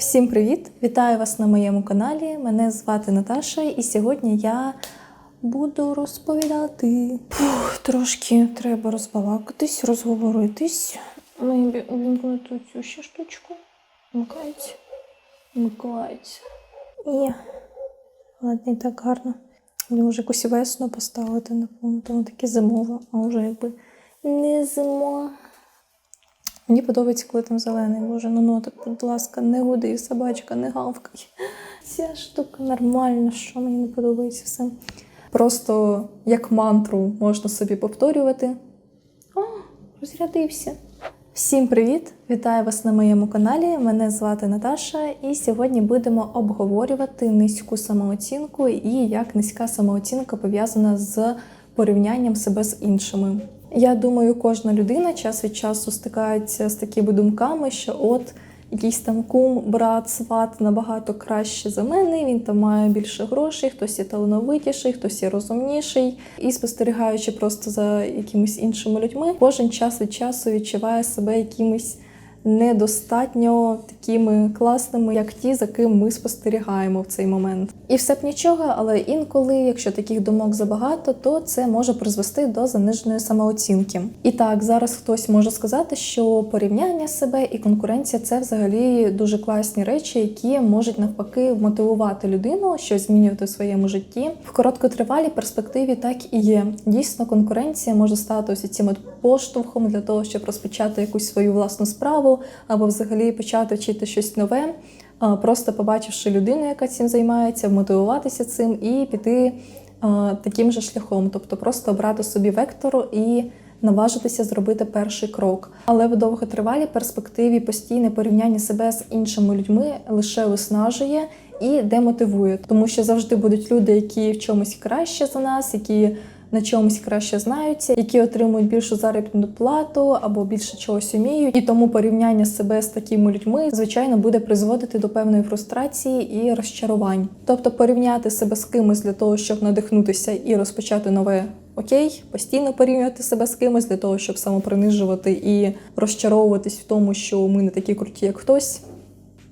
Всім привіт! Вітаю вас на моєму каналі. Мене звати Наташа, і сьогодні я буду розповідати. Фух, трошки треба розбалакатись, розговоритись. Ми увімкнути цю ще штучку. Вмикається. Вмикається. І ладно, і так гарно. Мені вже якусь весну поставити, напевно, то воно таке зимове, а вже якби не зима. Мені подобається, коли там зелений. Боже, ну ну так, будь ласка, не гуди, собачка, не гавкай. Ця штука нормальна, що мені не подобається все. Просто як мантру можна собі повторювати. О, розрядився. Всім привіт! Вітаю вас на моєму каналі. Мене звати Наташа, і сьогодні будемо обговорювати низьку самооцінку і як низька самооцінка пов'язана з порівнянням себе з іншими. Я думаю, кожна людина час від часу стикається з такими думками, що от якийсь там кум, брат, сват набагато краще за мене. Він там має більше грошей, хтось є талановитіший, хтось є розумніший. І спостерігаючи просто за якимись іншими людьми, кожен час від часу відчуває себе якимось недостатньо такими класними, як ті, за ким ми спостерігаємо в цей момент. І все б нічого, але інколи, якщо таких думок забагато, то це може призвести до заниженої самооцінки. І так, зараз хтось може сказати, що порівняння себе і конкуренція це взагалі дуже класні речі, які можуть навпаки мотивувати людину щось змінювати в своєму житті. В короткотривалій перспективі так і є. Дійсно, конкуренція може стати ось цим поштовхом для того, щоб розпочати якусь свою власну справу або взагалі почати вчити щось нове, просто побачивши людину, яка цим займається, мотивуватися цим і піти таким же шляхом, тобто просто обрати собі вектор і наважитися зробити перший крок. Але в довготривалій перспективі постійне порівняння себе з іншими людьми лише виснажує і демотивує, тому що завжди будуть люди, які в чомусь краще за нас, які на чомусь краще знаються, які отримують більшу заробітну плату або більше чогось уміють. І тому порівняння себе з такими людьми, звичайно, буде призводити до певної фрустрації і розчарувань. Тобто порівняти себе з кимось для того, щоб надихнутися і розпочати нове. Окей, постійно порівнювати себе з кимось для того, щоб самопринижувати і розчаровуватись в тому, що ми не такі круті, як хтось.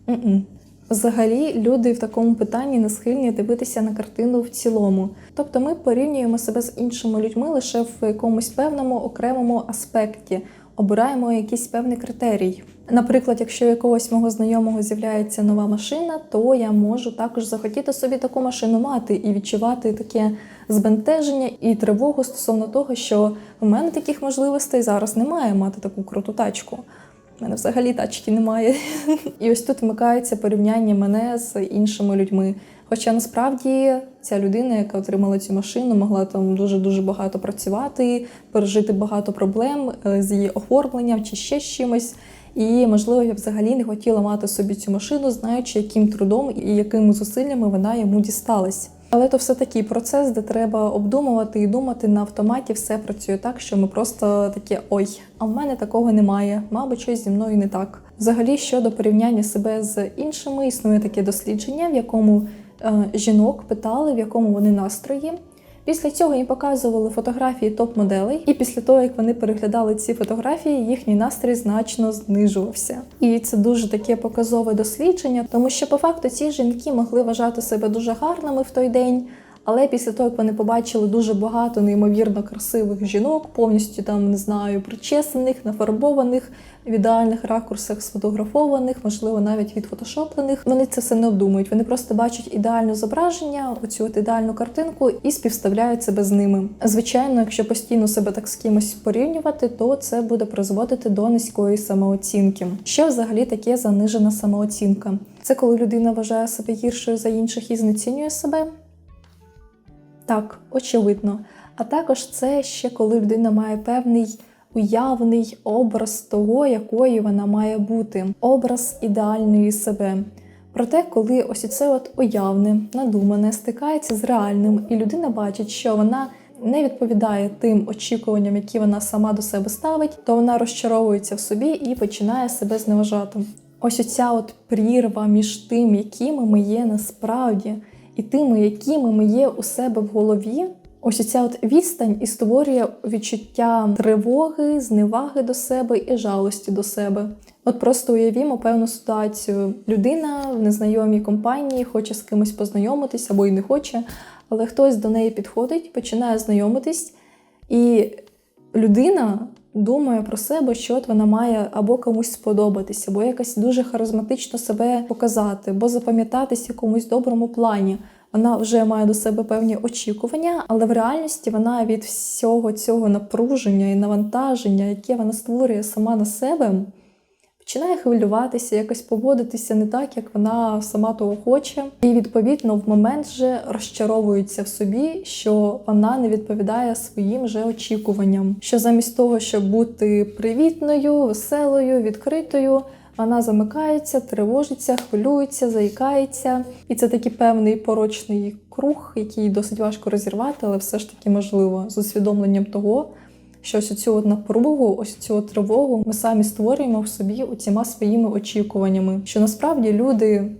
М-м. Взагалі, люди в такому питанні не схильні дивитися на картину в цілому. Тобто ми порівнюємо себе з іншими людьми лише в якомусь певному окремому аспекті, обираємо якийсь певний критерій. Наприклад, якщо у якогось мого знайомого з'являється нова машина, то я можу також захотіти собі таку машину мати і відчувати таке збентеження і тривогу стосовно того, що в мене таких можливостей зараз немає мати таку круту тачку. У мене взагалі тачки немає. І ось тут вмикається порівняння мене з іншими людьми. Хоча насправді ця людина, яка отримала цю машину, могла там дуже дуже багато працювати, пережити багато проблем е, з її оформленням чи ще з чимось. І, можливо, я взагалі не хотіла мати собі цю машину, знаючи, яким трудом і якими зусиллями вона йому дісталась. Але то все такий процес, де треба обдумувати і думати на автоматі, все працює так, що ми просто такі ой, а в мене такого немає, мабуть, щось зі мною не так. Взагалі, щодо порівняння себе з іншими, існує таке дослідження, в якому е, жінок питали, в якому вони настрої. Після цього їм показували фотографії топ-моделей, і після того, як вони переглядали ці фотографії, їхній настрій значно знижувався. І це дуже таке показове дослідження, тому що по факту ці жінки могли вважати себе дуже гарними в той день. Але після того, як вони побачили дуже багато неймовірно красивих жінок, повністю там не знаю, причесаних, нафарбованих, в ідеальних ракурсах сфотографованих, можливо, навіть відфотошоплених, вони це все не обдумують. Вони просто бачать ідеальне зображення, оцю от ідеальну картинку і співставляють себе з ними. Звичайно, якщо постійно себе так з кимось порівнювати, то це буде призводити до низької самооцінки. Що взагалі таке занижена самооцінка? Це коли людина вважає себе гіршою за інших і знецінює себе. Так, очевидно. А також це ще коли людина має певний уявний образ того, якою вона має бути, образ ідеальної себе. Проте, коли ось це от уявне, надумане стикається з реальним, і людина бачить, що вона не відповідає тим очікуванням, які вона сама до себе ставить, то вона розчаровується в собі і починає себе зневажати. Ось оця от прірва між тим, якими ми є насправді, і тими, якими ми є у себе в голові. Ось ця от відстань і створює відчуття тривоги, зневаги до себе і жалості до себе. От просто уявімо певну ситуацію. Людина в незнайомій компанії хоче з кимось познайомитись або й не хоче, але хтось до неї підходить, починає знайомитись, і людина думає про себе, що от вона має або комусь сподобатися, або якось дуже харизматично себе показати, або запам'ятатись в якомусь доброму плані. Вона вже має до себе певні очікування, але в реальності вона від всього цього напруження і навантаження, яке вона створює сама на себе, починає хвилюватися, якось поводитися не так, як вона сама того хоче. І відповідно в момент вже розчаровується в собі, що вона не відповідає своїм же очікуванням. Що замість того, щоб бути привітною, веселою, відкритою. Вона замикається, тривожиться, хвилюється, заїкається. І це такий певний порочний круг, який досить важко розірвати, але все ж таки можливо з усвідомленням того, що ось цю от напругу, ось цю от тривогу ми самі створюємо в собі оціма своїми очікуваннями. Що насправді люди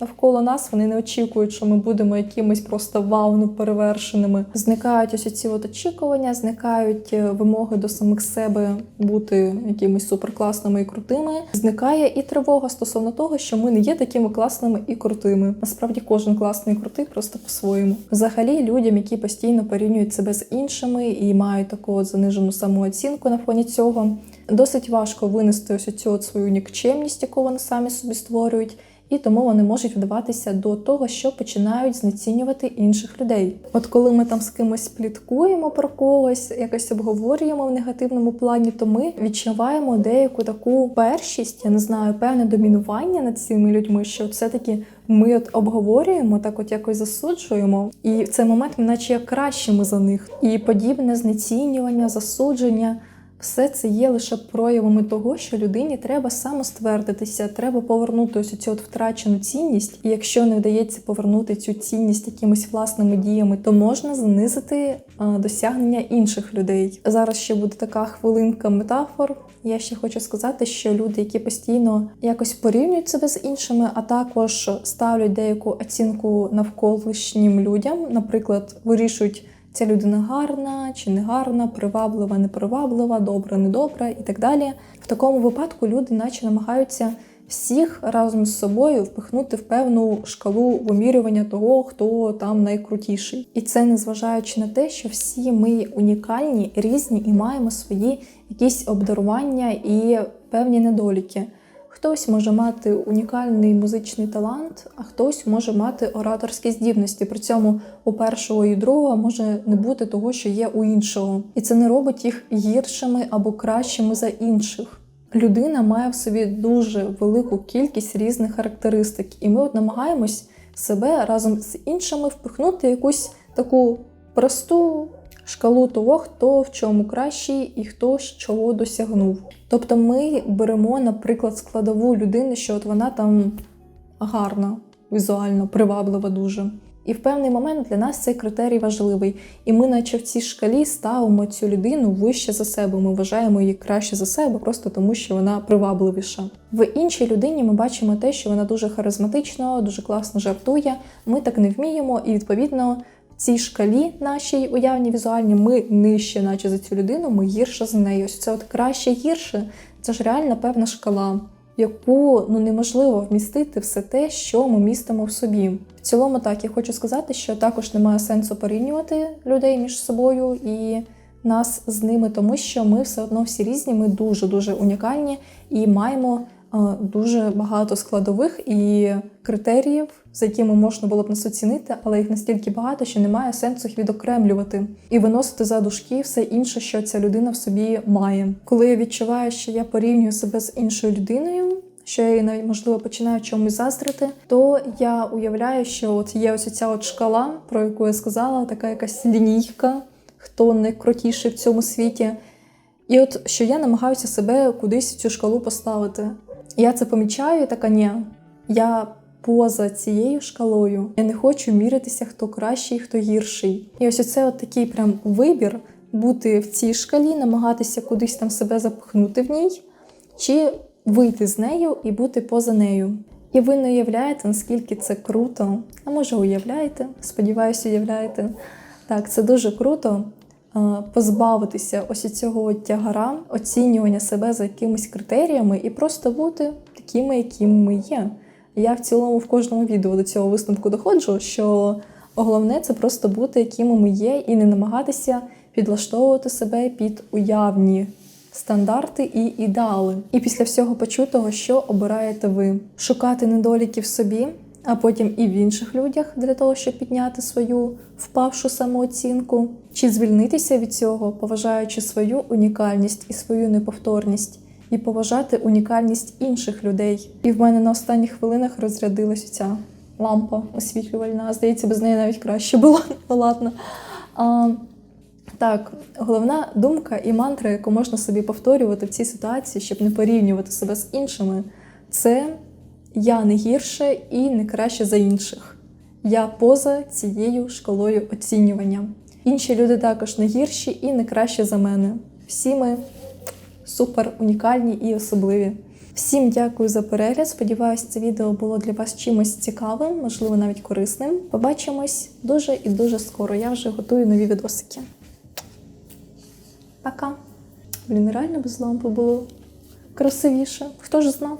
навколо нас вони не очікують, що ми будемо якимись просто вау, ну, перевершеними. Зникають ось ці от очікування, зникають е, вимоги до самих себе бути якимись суперкласними і крутими. Зникає і тривога стосовно того, що ми не є такими класними і крутими. Насправді кожен класний і крутий просто по-своєму. Взагалі, людям, які постійно порівнюють себе з іншими і мають таку занижену самооцінку на фоні цього, досить важко винести ось цю от свою нікчемність, яку вони самі собі створюють і тому вони можуть вдаватися до того, що починають знецінювати інших людей. От коли ми там з кимось пліткуємо про когось, якось обговорюємо в негативному плані, то ми відчуваємо деяку таку першість, я не знаю, певне домінування над цими людьми, що все-таки ми от обговорюємо, так от якось засуджуємо, і в цей момент ми наче як кращими за них. І подібне знецінювання, засудження. Все це є лише проявами того, що людині треба самоствердитися, треба повернути ось цю от втрачену цінність. І якщо не вдається повернути цю цінність якимись власними діями, то можна знизити досягнення інших людей. Зараз ще буде така хвилинка метафор. Я ще хочу сказати, що люди, які постійно якось порівнюють себе з іншими, а також ставлять деяку оцінку навколишнім людям, наприклад, вирішують ця людина гарна чи не гарна, приваблива, неприваблива, добра, недобра і так далі. В такому випадку люди, наче намагаються всіх разом з собою впихнути в певну шкалу вимірювання того, хто там найкрутіший. І це незважаючи на те, що всі ми унікальні, різні і маємо свої якісь обдарування і певні недоліки. Хтось може мати унікальний музичний талант, а хтось може мати ораторські здібності. При цьому у першого і другого може не бути того, що є у іншого, і це не робить їх гіршими або кращими за інших. Людина має в собі дуже велику кількість різних характеристик, і ми от намагаємось себе разом з іншими впихнути якусь таку просту шкалу того, хто в чому кращий і хто з чого досягнув. Тобто ми беремо, наприклад, складову людини, що от вона там гарна, візуально, приваблива дуже. І в певний момент для нас цей критерій важливий. І ми, наче в цій шкалі, ставимо цю людину вище за себе. Ми вважаємо її краще за себе, просто тому що вона привабливіша. В іншій людині ми бачимо те, що вона дуже харизматична, дуже класно жартує. Ми так не вміємо, і відповідно цій шкалі нашій уявні візуальні ми нижче, наче за цю людину, ми гірше за нею. Ось це от краще гірше. Це ж реальна певна шкала, яку ну неможливо вмістити все те, що ми містимо в собі. В цілому, так я хочу сказати, що також немає сенсу порівнювати людей між собою і нас з ними, тому що ми все одно всі різні, ми дуже дуже унікальні і маємо дуже багато складових і критеріїв, за якими можна було б нас оцінити, але їх настільки багато, що немає сенсу їх відокремлювати і виносити за дужки все інше, що ця людина в собі має. Коли я відчуваю, що я порівнюю себе з іншою людиною. Що я її навіть можливо починаю чомусь заздрити, то я уявляю, що от є ось ця от шкала, про яку я сказала, така якась лінійка, хто найкрутіший в цьому світі. І от що я намагаюся себе кудись в цю шкалу поставити. Я це помічаю і така, ні, я поза цією шкалою. Я не хочу міритися, хто кращий, хто гірший. І ось оце от такий прям вибір бути в цій шкалі, намагатися кудись там себе запхнути в ній, чи вийти з нею і бути поза нею. І ви не уявляєте, наскільки це круто. А може, уявляєте? Сподіваюся, уявляєте. Так, це дуже круто позбавитися ось цього тягара, оцінювання себе за якимись критеріями і просто бути такими, якими ми є. Я в цілому в кожному відео до цього висновку доходжу, що головне це просто бути, якими ми є, і не намагатися підлаштовувати себе під уявні стандарти і ідеали. І після всього почутого, що обираєте ви? Шукати недоліки в собі, а потім і в інших людях для того, щоб підняти свою впавшу самооцінку, чи звільнитися від цього, поважаючи свою унікальність і свою неповторність, і поважати унікальність інших людей. І в мене на останніх хвилинах розрядилась ця лампа освітлювальна. Здається, без неї навіть краще було. Ладно. А, так, головна думка і мантра, яку можна собі повторювати в цій ситуації, щоб не порівнювати себе з іншими, це я не гірше і не краще за інших. Я поза цією шкалою оцінювання. Інші люди також не гірші і не краще за мене. Всі ми супер унікальні і особливі. Всім дякую за перегляд. Сподіваюсь, це відео було для вас чимось цікавим, можливо, навіть корисним. Побачимось дуже і дуже скоро. Я вже готую нові відосики. Пока. Блін, реально без лампи було красивіше. Хто ж знав?